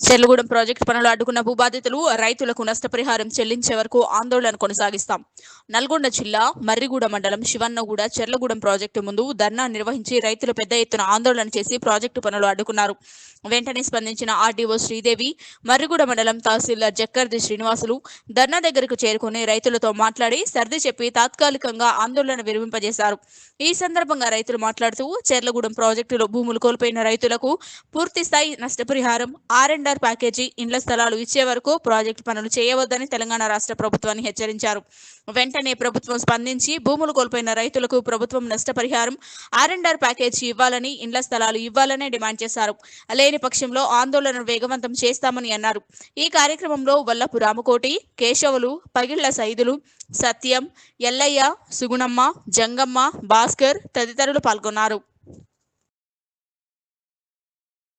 Cherlagudem project పనులు అడ్డుకున్న భూబాధితులు రైతులకు నష్టపరిహారం చెల్లించే వరకు ఆందోళన కొనసాగిస్తాం. నల్గొండ జిల్లా మర్రిగూడ మండలం శివన్నగూడ చెర్లగూడెం ప్రాజెక్టు ముందు ధర్నా నిర్వహించి రైతులు పెద్ద ఎత్తున ఆందోళన చేసి ప్రాజెక్టు పనులు అడ్డుకున్నారు. వెంటనే స్పందించిన ఆర్డీఓ శ్రీదేవి మర్రిగూడ మండలం తహసీల్దార్ జక్కర్ది శ్రీనివాసులు ధర్నా దగ్గరకు చేరుకుని రైతులతో మాట్లాడి సర్ది చెప్పి తాత్కాలికంగా ఆందోళన విరమింపజేశారు. ఈ సందర్భంగా రైతులు మాట్లాడుతూ చెర్లగూడెం ప్రాజెక్టులో భూములు కోల్పోయిన రైతులకు పూర్తి స్థాయి నష్టపరిహారం ఆర్ఎన్ అండ్ ప్యాకేజీ ఇండ్ల స్థలాలు ఇచ్చే వరకు ప్రాజెక్టు పనులు చేయవద్దని తెలంగాణ రాష్ట్ర ప్రభుత్వాన్ని హెచ్చరించారు. వెంటనే ప్రభుత్వం స్పందించి భూములు కోల్పోయిన రైతులకు ప్రభుత్వం నష్టపరిహారం ఆర్ ప్యాకేజీ ఇవ్వాలని ఇండ్ల స్థలాలు ఇవ్వాలని డిమాండ్ చేశారు. లేని పక్షంలో ఆందోళన వేగవంతం చేస్తామని అన్నారు. ఈ కార్యక్రమంలో వల్లపు రామకోటి కేశవులు పగిళ్ళ సైదులు సత్యం ఎల్లయ్య సుగుణమ్మ జంగమ్మ భాస్కర్ తదితరులు పాల్గొన్నారు.